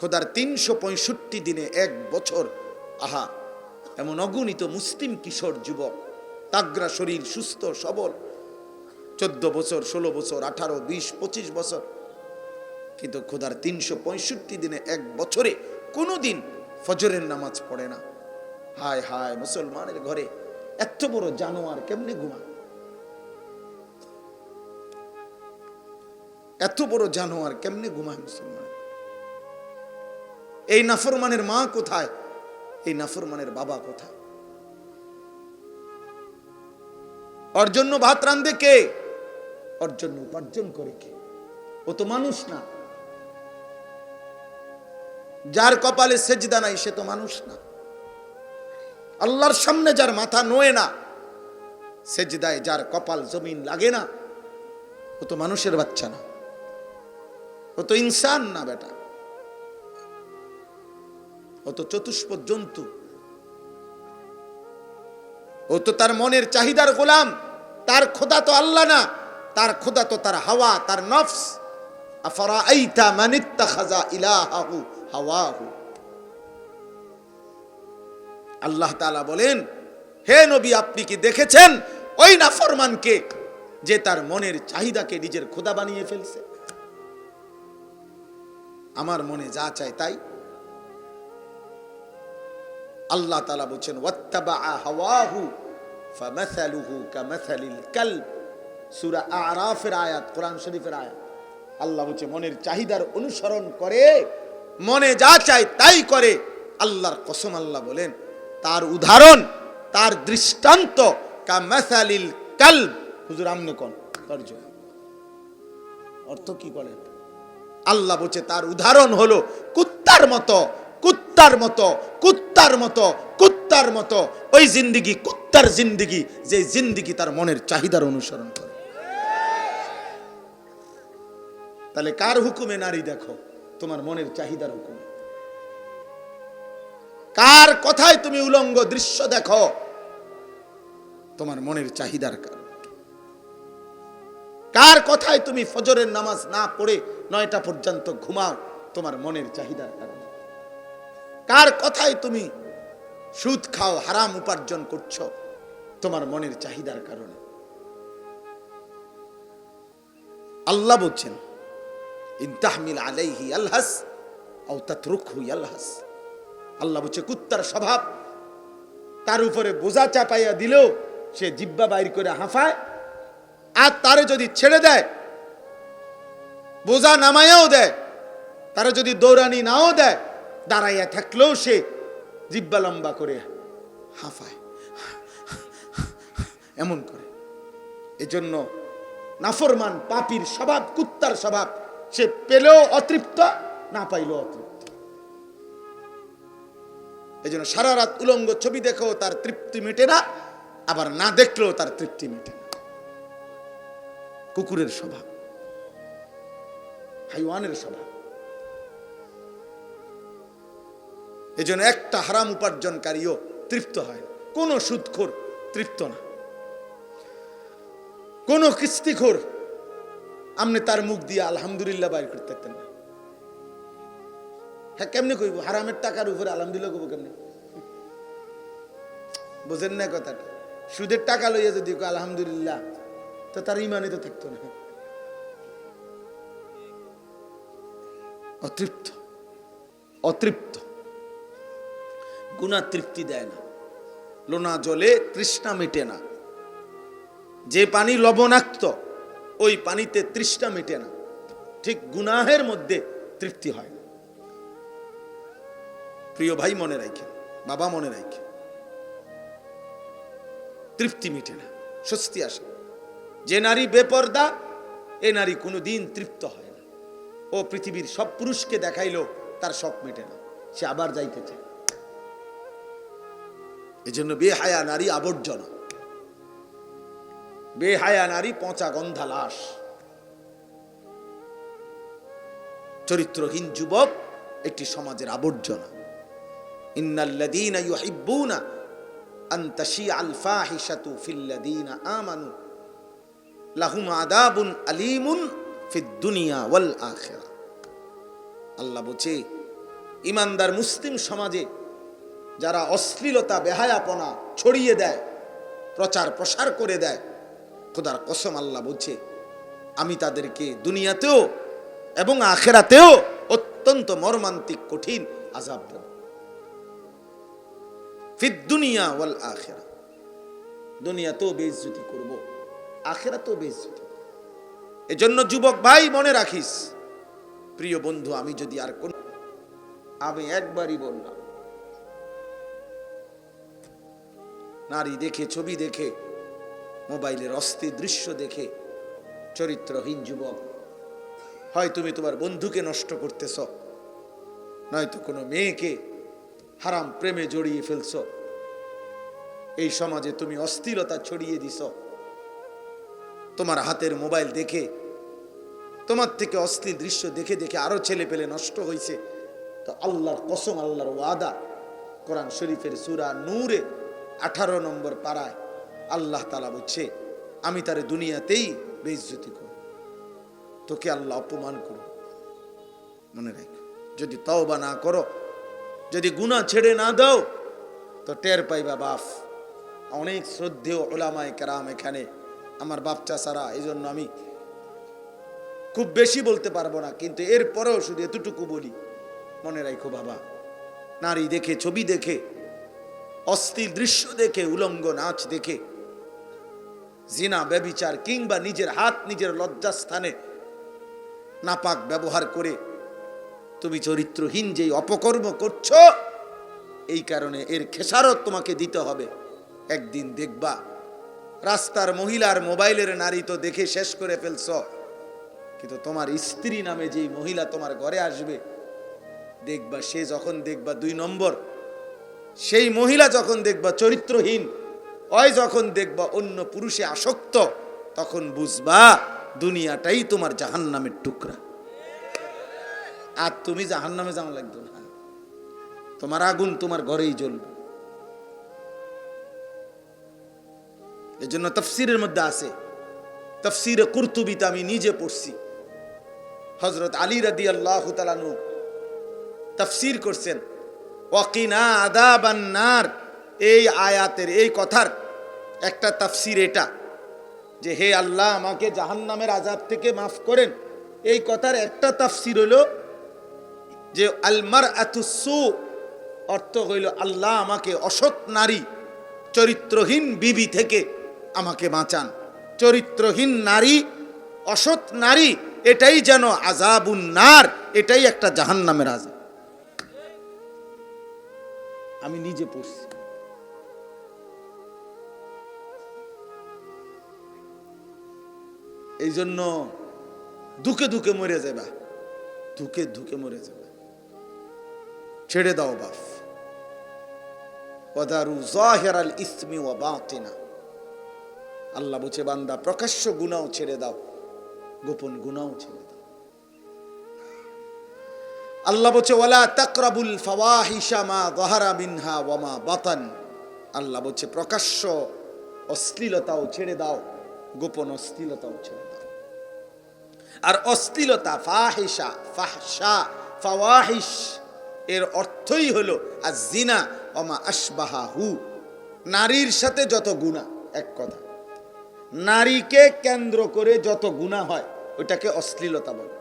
খোদার তিনশো পঁয়ষট্টি দিনে এক বছর। আহা, এমন অগণিত মুসলিম কিশোর যুবক তাগরা শরীর, সুস্থ, সবল। চোদ্দ বছর, ষোলো বছর, আঠারো, বিশ, পঁচিশ বছর। কিন্তু খোদার তিনশো পঁয়ষট্টি দিনে এক বছরে কোনো দিন ফজরের নামাজ পড়ে না। হায় হায়, মুসলমানের ঘরে এত বড় জানোয়ার কেমনে ঘুমা এত বড় জানোয়ার কেমনে ঘুমায় মুসলমান? এই নাফরমানের মা কোথায়? এই নাফরমানের বাবা কোথায়? ওর জন্য ভাত রান্ধে কে? ওর জন্য উপার্জন করে কে? ও তো মানুষ না। যার কপালে সেজদা নাই, সে তো মানুষ না। আল্লাহর সামনে যার মাথা নোয়ে না, সেজদায় যার কপাল জমিন লাগে না, ও তো মানুষের বাচ্চা না। ও তো ইনসান না বেটা। ও তো চতুষ্প জন্তু। ও তো তার মনের চাহিদার গোলাম। তার খোদা তো আল্লাহ না। তার খোদা তো তার হাওয়া, তার নফস। আল্লাহ বলেন, হে নবী, আপনি কি দেখেছেন ওই নাফরমানকে যে তার মনের চাহিদাকে নিজের খোদা বানিয়ে ফেলছে? আমার মনে যা চায় তাই। আল্লাহ তালা বলছেন মনের চাহিদার অনুসরণ করে, মনে যা তাই করে। আল্লাহর কসম আল্লাহ বলেন, তার উদাহরণ, তার দৃষ্টান্ত হুজুর অর্থ কি বলেন? আল্লাহ বলছে, তার উদাহরণ হলো কুত্তার মতো কুত্তার মতো কুত্তার মতো কুত্তার মতো, ওই জিন্দিগি, কুত্তার জিন্দিগি, যে জিন্দিগি তার মনের চাহিদার অনুসরণ করে। তাহলে কার হুকুমে নারী দেখো? তোমার মনের চাহিদার হুকুমে। কার কথায় তুমি উলঙ্গ দৃশ্য দেখো? তোমার মনের চাহিদার কার কথায় তুমি ফজরের নামাজ না পড়ে নয়টা পর্যন্ত ঘুমাও? তোমার মনের চাহিদার কারণে কার কথায় তুমি সুদ খাও, হারাম উপার্জন করছ? তোমার মনের চাহিদার কারণে। আল্লাহ বলছেন ইনতাহমিল আলাইহি তাতরুকহু ইয়ালহাস। আল্লাহ বলছে, কুত্তার স্বভাব, তার উপরে বোঝা চাপাইয়া দিলেও সে জিব্বা বাইর করে হাঁফায়, আর তারে যদি ছেড়ে দেয়, বোঝা নামায়াও দেয়, তারা যদি দৌড়ানি নাও দেয় দাঁড়াইয়া থাকলেও সে জিব্বা লম্বা করে হাঁফায়। এমন করে। এজন্য নাফরমান পাপির স্বভাব, কুত্তার স্বভাব, সে পেলেও অতৃপ্ত, না পাইলেও অতৃপ্ত। এই জন্য সারা রাত উলঙ্গ ছবি দেখেও তার তৃপ্তি মেটে না, আবার না দেখলেও তার তৃপ্তি মেটে না। কুকুরের স্বভাব, হাইওয়ানের স্বভাব। এজন্য একটা হারাম উপার্জনকারীও তৃপ্ত হয়। কোনো সুদখোর তৃপ্ত না। কোনো কিস্তিখোর আপনি তার মুখ দিয়ে আলহামদুলিল্লাহ বাইর করতে পারতেন না। হ্যাঁ কেমনে কইব? হারামের টাকার উপরে আলহামদুলিল্লাহ কইব কেমনে? বোঝেন না কথাটা। সুদের টাকা লইয়া যদি আলহামদুলিল্লাহ, তো তার ইমানই তো থাকতো না। অতৃপ্ত। অতৃপ্ত। গুণা তৃপ্তি দেয় না। লোনা জলে তৃষ্ণা মেটে না। যে পানি লবণাক্ত, ওই পানিতে তৃষ্ণা মেটে না। ঠিক গুনাহের মধ্যে তৃপ্তি হয় না। প্রিয় ভাই মনে রাখেন, বাবা মনে রাখেন, তৃপ্তি মিটে না, স্বস্তি আসে যে নারী বেপর্দা, এ নারী কোনোদিন তৃপ্ত হয় না। ও পৃথিবীর সব পুরুষকে দেখাইলো তার শখ মেটে না। সে আবার যাইতে চায়। এজন্য বেহায়া নারী আবর্জনা। বেহায়া নারী পচা গন্ধা লাশ। চরিত্রহীন যুবক একটি সমাজের আবর্জনা। ইন্নাল্লাযীনা ইউহিব্বুনা আন তাশিআল ফাহিশাতু ফিল্লাযীনা আমানু। লাহুম আযাবুন আলীমুন ফিদ দুনিয়া ওয়াল আখিরা। আল্লাহ বলছে, ইমানদার মুসলিম সমাজে যারা অশ্লীলতা, বেহায়াপনা ছড়িয়ে দেয়, প্রচার প্রসার করে দেয়, খোদার কসম আল্লাহ বলছে, আমি তাদেরকে দুনিয়াতেও এবং আখেরাতেও অত্যন্ত মর্মান্তিক, কঠিন আজাব দেব। ফিদ দুনিয়া ওয়াল আখেরা। দুনিয়াতেও বেইজ্জতি করব, আখেরাতেও বেইজ্জতি এজন্য যুবক ভাই, মনে রাখিস, প্রিয় বন্ধু, আমি যদি আর কোন আমি একবারই বললাম নারী দেখে, ছবি দেখে, মোবাইলের অস্থির দৃশ্য দেখে, চরিত্রহীন যুবক। হয় তুমি তোমার বন্ধুকে নষ্ট করতেছ, নয়তো কোনো মেয়েকে হারাম প্রেমে জড়িয়ে ফেলছ। এই সমাজে তুমি অস্থিরতা ছড়িয়ে দিছ। তোমার হাতের মোবাইল দেখে, তোমার থেকে অস্থির দৃশ্য দেখে দেখে আরও ছেলে পেলে নষ্ট হয়েছে তো আল্লাহর কসম, আল্লাহর ওয়াদা, কোরআন শরীফের সুরা নূরে আঠারো নম্বর পাড়ায় আল্লাহ তালা বলছে, আমি তার দুনিয়াতেই বেইজ্জতি করব। তোকে আল্লাহ অপমান করব। মনে রাখ, যদি তওবা না করো, যদি গুণা ছেড়ে না দাও, তো টের পাইবা বাপ। অনেক শ্রদ্ধেয় ওলামায় কেরাম এখানে। আমার বাপ চাষারা এই জন্য আমি খুব বেশি বলতে পারব না, কিন্তু এরপরেও শুধু এতটুকু বলি। মনে রাখো বাবা, নারী দেখে, ছবি দেখে অস্থির দৃশ্য দেখে, উলঙ্গ নাচ দেখে। জিনা, ব্যবিচার কিংবা নিজের হাত, নিজের লজ্জাস্থানে নাপাক ব্যবহার করে তুমি চরিত্রহীন যেই অপকর্ম করছ, এই কারণে এর খেসারত তোমাকে দিতে হবে। একদিন দেখবা, রাস্তার মহিলার মোবাইলের নারী তো দেখে শেষ করে ফেলছ। কিন্তু তোমার স্ত্রী নামে যেই মহিলা তোমার ঘরে আসবে, দেখবা সে যখন দেখবা দুই নম্বর সেই মহিলা যখন দেখবা চরিত্রহীন, ওই যখন দেখবা অন্য পুরুষে আসক্ত, তখন বুঝবা দুনিয়াটাই তোমার জাহান্নামের টুকরা। আর তুমি জাহান্নামে যাওয়া লাগতো না। তোমার আগুন তোমার ঘরেই জ্বলবে। এই জন্য তফসিরের মধ্যে আছে, তফসিরে কুর্তুবিতে আমি নিজে পড়ছি। হজরত আলী রাদি আল্লাহ তালানু তফসির করছেন ওয়াকিনা আদা বান্নার এই আয়াতের, এই কথার একটা তাফসির এটা যে, হে আল্লাহ, আমাকে জাহান্নামের আজাব থেকে মাফ করেন। এই কথার একটা তাফসির হইল যে আলমার আতুসু অর্থ হইল আল্লাহ আমাকে অসৎ নারী, চরিত্রহীন বিবি থেকে আমাকে বাঁচান। চরিত্রহীন নারী, অসৎ নারী, এটাই যেন আজাবুন নার, এটাই একটা জাহান্নামের আজাব আমি নিজে পড়ছি। এই জন্য দুকে দুকে মরে যাবা। ধুকে ধুকে মরে যাবে। ছেড়ে দাও বাপ। ওদারু জাহেরাল ইসমি ওয়া বাতিনা। আল্লাহ বুঝে বান্দা, প্রকাশ্য গুনাও ছেড়ে দাও। গোপন গুনাও ছেড়ে দাও। আল্লাহ বলছে, ওয়ালা তাকরাবুল ফাওয়াহিশা মা যাহারা মিনহা ওয়া মা বাতান। আল্লাহ বলছে, প্রকাশ্য অশ্লীলতাও ছেড়ে দাও, গোপন অশ্লীলতাও ছেড়ে দাও। আর অশ্লীলতা ফাহিসা ফাহসা ফাওয়াহিশ, এর অর্থই হলো আর জিনা অমা আসবাহা হু নারীর সাথে যত গুণা এক কথা। নারীকে কেন্দ্র করে যত গুণা হয়, ওটাকে অশ্লীলতা বলে।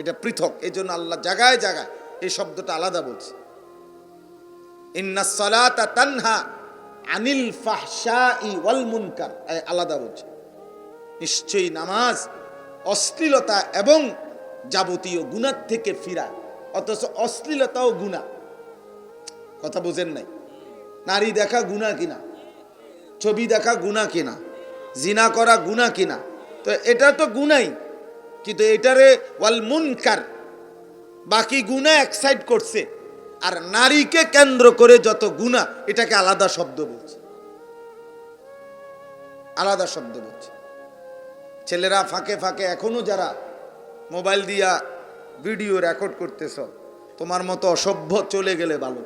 এটা পৃথক এই জন্য আল্লাহ জায়গায় জায়গায় এই শব্দটা আলাদা বলছে। তানহা আনিল ফাহশাই ওয়াল মুনকার আলাদা বলছে। নিশ্চয়ই নামাজ অশ্লীলতা এবং যাবতীয় গুণার থেকে ফিরা, অথচ অশ্লীলতাও গুণা। কথা বোঝেন নাই? নারী দেখা গুণা কিনা? ছবি দেখা গুণা কিনা? জিনা করা গুণা কিনা? তো এটা তো গুণাই কিন্তু এটারে ওয়াল মুনকার। বাকি গুণা এক্সাইট করছে। আর নারীকে কেন্দ্র করে যত গুণা, এটাকে আলাদা শব্দ বলছে। আলাদা শব্দ বলছে। ছেলেরা ফাঁকে ফাঁকে এখনও যারা মোবাইল দিয়া ভিডিও রেকর্ড করতেছ, তোমার মতো অসভ্য চলে গেলে ভালো।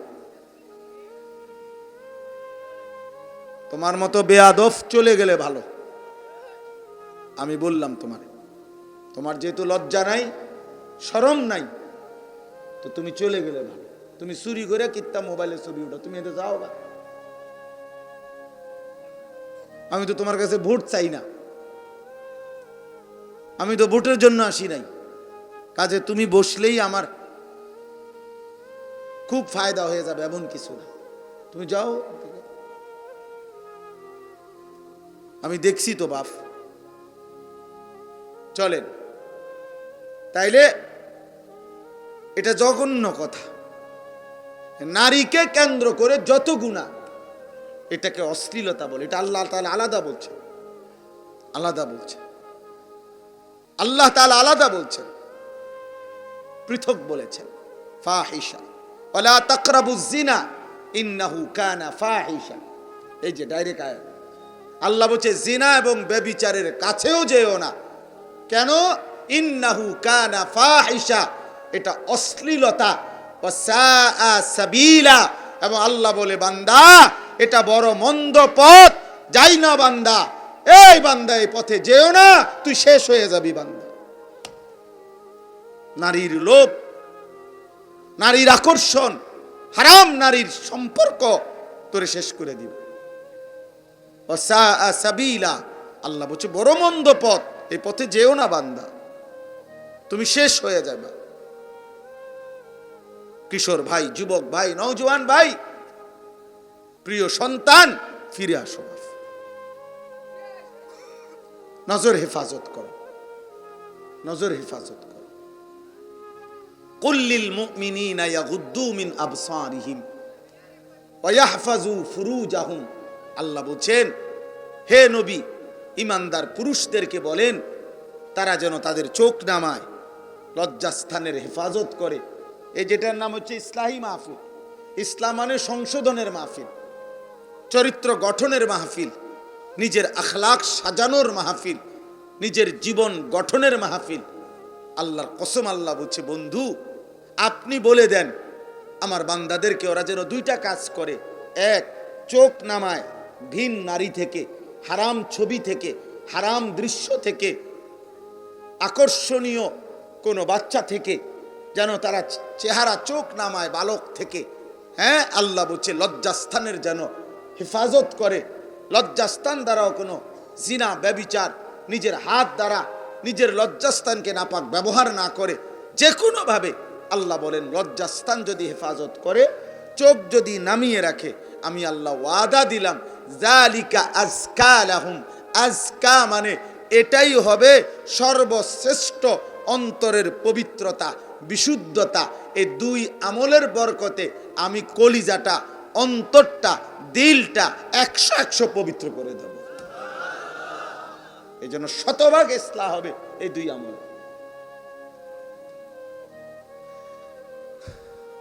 তোমার মতো বেয়াদফ চলে গেলে ভালো। আমি বললাম তোমার। তোমার যেহেতু লজ্জা নাই সরম নাই, তো তুমি চলে গেলে ভালো তুমি চুরি করে কিত্তা মোবাইলে ছবি উঠো তুমি এতে যাও গা। আমি তো তোমার কাছে ভোট চাই না। আমি তো ভোটের জন্য আসি নাই। কাজে তুমি বসলেই আমার খুব ফায়দা হয়ে যাবে এমন কিছু না। তুমি যাও। আমি দেখছি তো বাপ। চলেন। তাইলে এটা জঘন্য কথা। নারীকে কেন্দ্র করে যত গুণা, এটাকে অশ্লীলতা বলে, এটা আল্লাহ তাআলা আলাদা বলছে আলাদা বলছে আল্লাহ তাআলা আলাদা বলছেন। পৃথক বলেছেন। ফাহিশা। ওয়ালা তাকরাবুজ জিনা ইন্নাহু কানা ফাহিশা। এই যে ডাইরেক্ট আয়াত। আল্লাহ বলছে জিনা এবং ব্যবিচারের কাছেও যেও না। কেন? ইন্নাহু কানা ফাহিশা। এটা অশ্লীলতা। সাবিলা। এবং আল্লাহ বলে, বান্দা, এটা বড় মন্দ পথ। যাই না বান্দা, এই বান্দা, এই পথে যেও না, তুই শেষ হয়ে যাবি বান্দা। নারীর লোভ, নারীর আকর্ষণ, হারাম নারীর সম্পর্ক তোরে শেষ করে দিব। সাবিলা। আল্লাহ বলছে, বড় মন্দ পথ, এই পথে যেও না বান্দা। তুমি শেষ হয়ে যাবে। কিশোর ভাই, যুবক ভাই, নওজোয়ান ভাই, প্রিয় সন্তান, ফিরে আসো নজর হেফাজত করো। নজর হেফাজত করো। কুল্লিল মুমিনিনা ইয়াগুদ্দু মিন আবসারিহিম ওয়া ইয়াহফাজু ফুরুজাহুম। আল্লাহ বলছেন, হে নবী, ইমানদার পুরুষদেরকে বলেন, তারা যেন তাদের চোখ নামায়। লজ্জাস্থানের হেফাজত করে। এই যেটার নাম হচ্ছে ইসলাহী মাহফিল ইসলাম মানে সংশোধনের মাহফিল, চরিত্র গঠনের মাহফিল, নিজের আখলাক সাজানোর মাহফিল, নিজের জীবন গঠনের মাহফিল। আল্লাহর কসম আল্লাহ বলছে, বন্ধু, আপনি বলে দেন, আমার বান্দাদেরকে ওরা যেন দুইটা কাজ করে। এক, চোখ নামায় ভিন নারী থেকে, হারাম ছবি থেকে, হারাম দৃশ্য থেকে, আকর্ষণীয় কোনো বাচ্চা থেকে, যেন তারা চেহারা চোখ নামায় বালক থেকে। হ্যাঁ আল্লাহ বলছে, লজ্জাস্থানের যেন হেফাজত করে। লজ্জাস্থান দ্বারাও কোনো জিনা, ব্যবিচার নিজের হাত দ্বারা নিজের লজ্জাস্থানকে নাপাক ব্যবহার না করে। যে কোনোভাবে আল্লাহ বলেন, লজ্জাস্থান যদি হেফাজত করে, চোখ যদি নামিয়ে রাখে, আমি আল্লাহ ওয়াদা দিলাম জালিকা আজকা লাহুম আজকা মানে এটাই হবে সর্বশ্রেষ্ঠ অন্তরের পবিত্রতা, বিশুদ্ধতা এই দুই আমলের বরকতে আমি কলিজাটা, অন্তরটা, দিলটা একশো একশো পবিত্র করে দেব। এই জন্য শতভাগ ইসলাম হবে এই দুই আমল।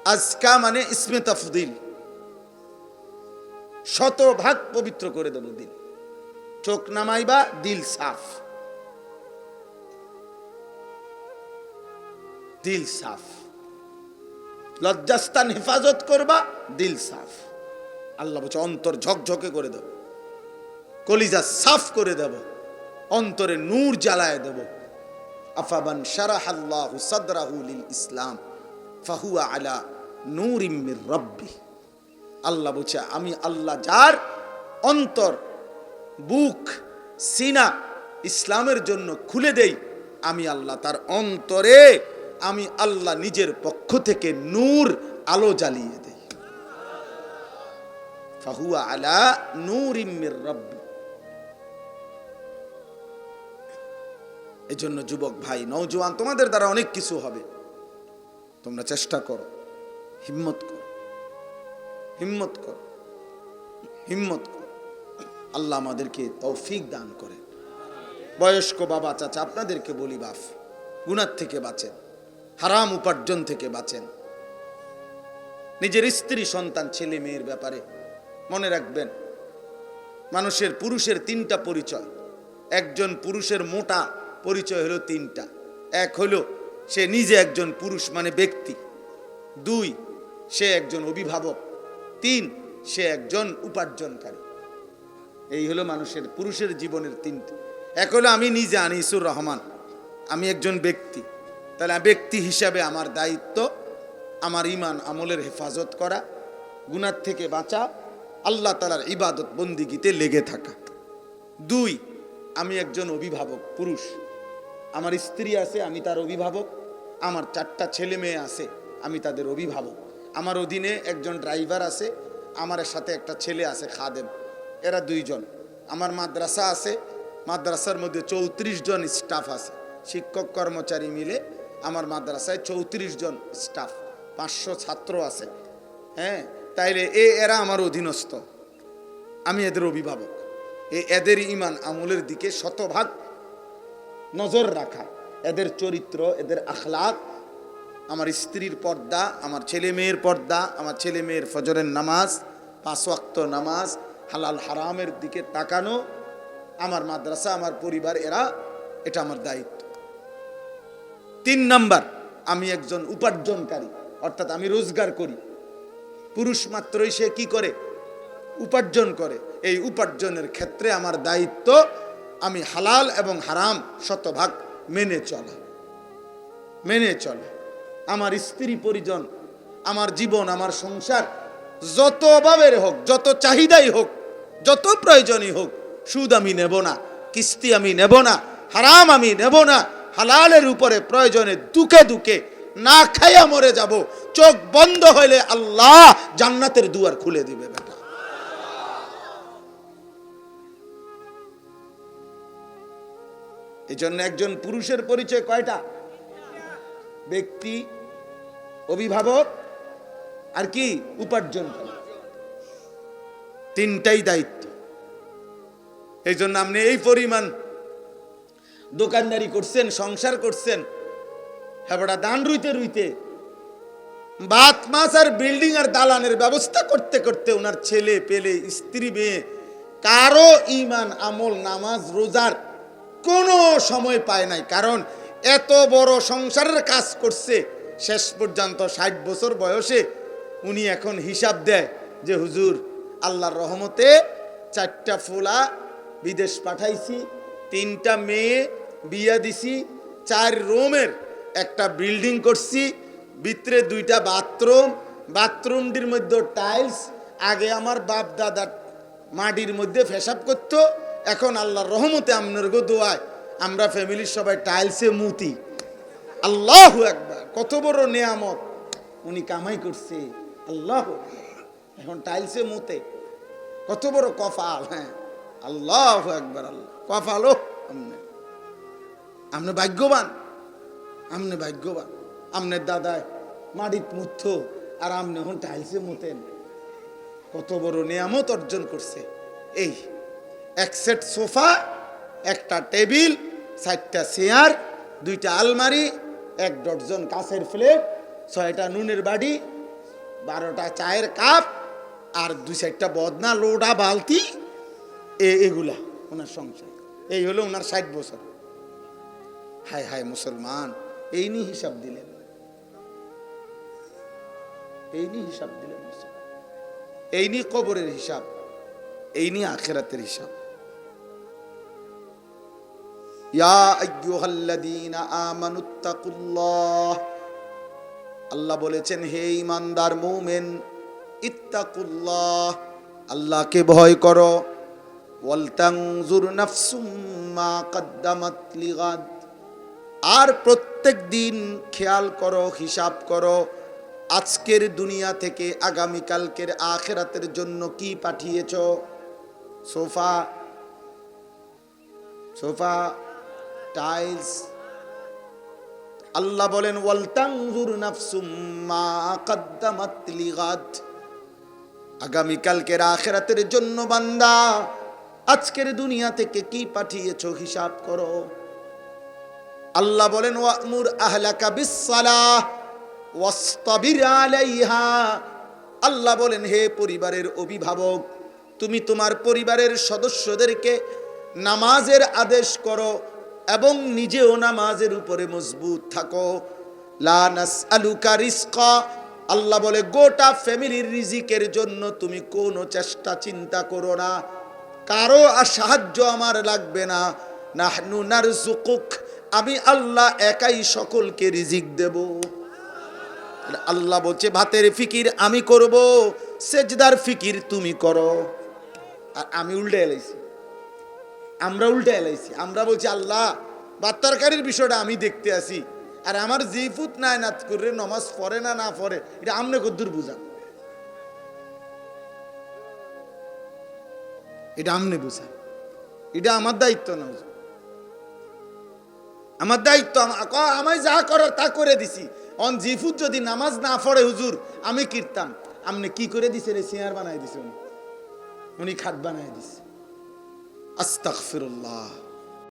আজকা মানে ইসমে তফদিল। শতভাগ পবিত্র করে দেব দিল। চোখ নামাইবা, দিল সাফ। দিল সাফ। লজ্জাস্থান হেফাজত করবা, দিল সাফ। আল্লাহ বলছে, অন্তর ঝকঝকে করে দেব। কলিজা সাফ করে দেব। অন্তরে নূর জ্বালায় দেব। আফাবান শারাহ আল্লাহ সাদরাহু ইসলাম, ফাহুয়া আলা নূর ইম্মির রব্বি। আল্লাহ বলছে, আমি আল্লাহ যার অন্তর, বুক, সিনা ইসলামের জন্য খুলে দেই, আমি আল্লাহ তার অন্তরে আমি আল্লাহ নিজের পক্ষ থেকে নূর আলো জ্বালিয়ে দেই। ফাহুয়া আলা নূর ইম্মির রব্বি। এই জন্য যুবক ভাই নৌজওয়ান তোমাদের দ্বারা অনেক কিছু হবে। তোমরা চেষ্টা করো। হিম্মত করো। হিম্মত করো। হিম্মত করো। আল্লাহ আমাদেরকে তৌফিক দান করে বয়স্ক বাবা, চাচা, আপনাদেরকে বলি বাফ। গুনার থেকে বাঁচেন। হারাম উপার্জন থেকে বাঁচেন। নিজের স্ত্রী, সন্তান, ছেলে, মেয়ের ব্যাপারে মনে রাখবেন, মানুষের পুরুষের তিনটা পরিচয়। একজন পুরুষের মোটা পরিচয় হলো তিনটা। এক হলো সে নিজে একজন পুরুষ মানে ব্যক্তি। দুই, সে একজন অভিভাবক। তিন, সে একজন উপার্জনকারী। এই হলো মানুষের, পুরুষের জীবনের তিনটি। এক হলো আমি নিজে আনিসুর রহমান। আমি একজন ব্যক্তি। তাহলে ব্যক্তি হিসাবে আমার দায়িত্ব, আমার ইমান আমলের হেফাজত করা, গুনার থেকে বাঁচা, আল্লাহ তালার ইবাদত বন্দিগিতে লেগে থাকা। দুই, আমি একজন অভিভাবক, পুরুষ। আমার স্ত্রী আছে, আমি তার অভিভাবক। আমার চারটা ছেলে মেয়ে আছে, আমি তাদের অভিভাবক। আমার অধীনে একজন ড্রাইভার আছে, আমার সাথে একটা ছেলে আছে, খাদেম। এরা দুইজন। আমার মাদ্রাসা আছে, মাদ্রাসার মধ্যে চৌত্রিশ জন স্টাফ আছে। শিক্ষক, কর্মচারী মিলে আমার মাদ্রাসায় চৌত্রিশ জন স্টাফ পাঁচশো ছাত্র আছে। হ্যাঁ তাইলে এ এরা আমার অধীনস্থ। আমি এদের অভিভাবক। এ এদের ইমান আমলের দিকে শতভাগ নজর রাখা। এদের চরিত্র, এদের আখলাক, আমার স্ত্রীর পর্দা, আমার ছেলে মেয়ের পর্দা, আমার ছেলে মেয়ের ফজরের নামাজ, পাঁচ ওয়াক্ত নামাজ, হালাল হারামের দিকে তাকানো, আমার মাদ্রাসা, আমার পরিবার, এরা, এটা আমার দায়িত্ব। তিন নাম্বার, আমি একজন উপার্জনকারী, অর্থাৎ আমি রোজগার করি। পুরুষ মাত্রই সে কি করে? উপার্জন করে। এই উপার্জনের ক্ষেত্রে আমার দায়িত্ব আমি হালাল এবং হারাম শতভাগ মেনে চলা। মেনে চলে। আমার স্ত্রী পরিজন, আমার জীবন, আমার সংসার, যত অভাবের হোক, যত চাহিদাই হোক, যত প্রয়োজনই হোক, সুদ আমি নেব না, কিস্তি আমি নেব না, হারাম আমি নেব না হালালের উপরে প্রয়োজনে দুকে দুকে না খাইয়া মরে যাব। চোখ বন্ধ হইলে আল্লাহ জান্নাতের দুয়ার খুলে দিবে বেটা। এই জন্য একজন পুরুষের পরিচয় কয়টা? ব্যক্তি, অভিভাবক, আর কি? উপার্জন তিনটাই দায়িত্ব। এই জন্য আপনি এই পরিমাণ দোকানদারি করছেন, সংসার করছেন। হ্যাঁ দান রুইতে রুইতে বাত মাছ আর বিল্ডিং আর দালানের ব্যবস্থা করতে করতে ওনার ছেলে, পেলে, স্ত্রী, মেয়ে, কারও ইমান আমল, নামাজ, রোজার কোনো সময় পায় নাই। কারণ এত বড় সংসারের কাজ করছে, শেষ পর্যন্ত ষাট বছর বয়সে উনি এখন হিসাব দেয় যে, হুজুর, আল্লাহর রহমতে চারটা ফোলা বিদেশ পাঠাইছি, তিনটা মেয়ে বিয়া দিছি, চার রুমের, একটা বিল্ডিং করছি, ভিতরে দুইটা বাথরুম, বাথরুমটির মধ্যে টাইলস, আগে আমার বাপ দাদা মাটির মধ্যে ফেসাব করতো, এখন আল্লাহর রহমতে আপনার গো দোয়ায় আমরা ফ্যামিলির সবাই টাইলসে মুতি। আল্লাহ একবার কত বড় নেয়ামত। উনি কামাই করছে। আল্লাহ এখন টাইলসে মুতে। কত বড় কফাল হ্যাঁ। আল্লাহ একবার আল্লাহ। কফালো আপনি ভাগ্যবান আপনি ভাগ্যবান। আমনের দাদায় মাটিত মুথ আর আপনি এখন টাইলসে মুতেন। কত বড় নিয়ামত অর্জন করছে। এই, এক সেট সোফা, একটা টেবিল, চারটা চেয়ার, দুইটা আলমারি, এক ডজন কাঁচের প্লেট, ছয়টা নুনের বাড়ি বারোটা চায়ের কাপ, আর দুই চারটা বদনা, লোডা, বালতি এগুলা ওনার সংসার। এই হলো ওনার ষাট বছর। হায় হায় মুসলমান, এই নিয়ে হিসাব দিলেন। এই নিয়ে হিসাব দিলেন এই নিয়ে কবরের হিসাব, এই নিয়ে আখেরাতের হিসাব। আল্লাহ বলেছেন, হে ইমানদার মুমিন, ইত্তাকুল্লাহ, আল্লাহকে ভয় করো। ওয়ালতানজুর নাফসুম মা কদ্দামাত লিগাদ আর প্রত্যেক দিন খেয়াল করো, হিসাব করো, আজকের দুনিয়া থেকে আগামীকালকের আখেরাতের জন্য কি পাঠিয়েছ? Sofa sofa, tiles. আল্লাহ বলেন, ওয়ালতানজুর নাফসুম মা কদ্দামাত লিগাদ। আগামীকালকের আখেরাতের জন্য বান্দা, আজকের দুনিয়া থেকে কি পাঠিয়েছো হিসাব করো। আল্লাহ বলেন, ওয়ামুর আহলাকা বিসসালাহ, ওয়াস্তাবির আলাইহা। আল্লাহ বলেন, হে পরিবারের অভিভাবক, তুমি তোমার পরিবারের সদস্যদেরকে নামাজের আদেশ করো এবং নিজেও নামাজের উপরে মজবুত থাকো। লা নাসআলুকা রিজকা। আল্লাহ বলে, গোটা ফ্যামিলির রিজিকের জন্য তুমি কোনো চেষ্টা চিন্তা করো না। কারও আর সাহায্য আমার লাগবে না। নাহনু নারজুকুক আমি আল্লাহ একাই সকলকে রিজিক দেব। আল্লাহ বলছে, ভাতের ফিকির আমি করব, সেজদার ফিকির তুমি করো। আর আমি উল্টে এলাইছি। আমরা উল্টে এলাইছি। আমরা বলছি, আল্লাহ, ভাত তরকারির বিষয়টা আমি দেখতে আসি আর আমার জিফুত নাই নাত করে নমাজ পড়ে না না পড়ে, এটা আমনে কদ্দুর বুঝান। এটা আমনে বুঝান। এটা আমার দায়িত্ব না। আমার দায়িত্ব আমায় যা করার তা করে দিছি। অন জিফুর যদি নামাজ না পড়ে, হুজুর, আমি কীর্তাম আপনি কি করে দিছে রে? সিয়ার বানাই দিছে উনি। উনি খাট বানাই দিছে। আস্তাগফিরুল্লাহ।